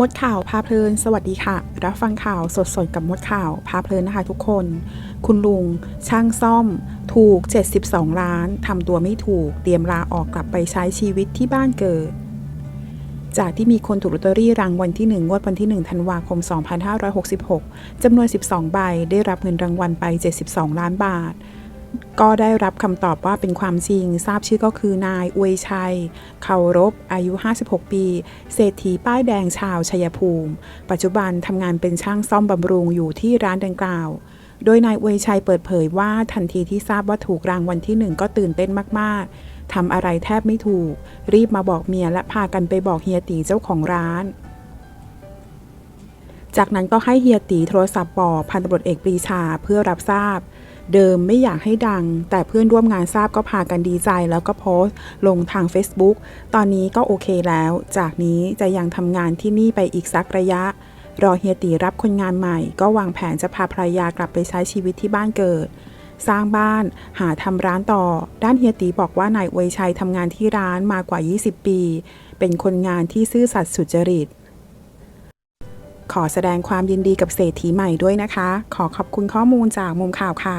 มดข่าวพาเพลิน สวัสดีค่ะ รับฟังข่าวสดๆกับมดข่าวพาเพลินนะคะทุกคน คุณลุง ช่างซ่อม ถูก 72 ล้านทำตัวไม่ถูก เตรียมลาออกกลับไปใช้ชีวิตที่บ้านเกิด จากที่มีคนถูกลอตเตอรี่รางวัลที่ 1 งวดวันที่ 1 ธันวาคม 2566 จำนวน 12 ใบ ได้รับเงินรางวัลไป 72 ล้านบาท ก็ได้รับคำตอบว่าเป็นความจริง ทราบชื่อก็คือนายอวยชัย เคารพ อายุ 56 ปี เศรษฐีป้ายแดงชาวชัยภูมิ ปัจจุบันทำงานเป็นช่างซ่อมบำรุงอยู่ที่ร้านดังกล่าว โดยนายอวยชัยเปิดเผยว่าทันทีที่ทราบว่าถูกรางวัลที่หนึ่งก็ตื่นเต้นมาก ๆ ทำอะไรแทบไม่ถูก รีบมาบอกเมียและพากันไปบอกเฮียตีเจ้าของร้านจากนั้นก็ให้เฮียตีโทรศัพท์บอกพันตำรวจเอกปรีชาเพื่อรับทราบ เดิมไม่อยากให้ดัง แต่เพื่อนร่วมงานทราบก็พากันดีใจแล้วก็โพสต์ ลงทาง Facebook ตอนนี้ก็โอเคแล้ว จากนี้จะยังทำงานที่นี่ไปอีกสักระยะ รอเฮียตีรับคนงานใหม่ ก็วางแผนจะพาภรรยากลับไปใช้ชีวิตที่บ้านเกิด สร้างบ้านหาทำร้านต่อ ด้านเฮียตีบอกว่านายอวยชัยทำงานที่ร้านมากว่า 20 ปี เป็นคนงานที่ซื่อสัตย์สุจริตขอแสดงความยินดีกับเศรษฐีใหม่ด้วยนะคะ ขอขอบคุณข้อมูลจากมุมข่าวค่ะ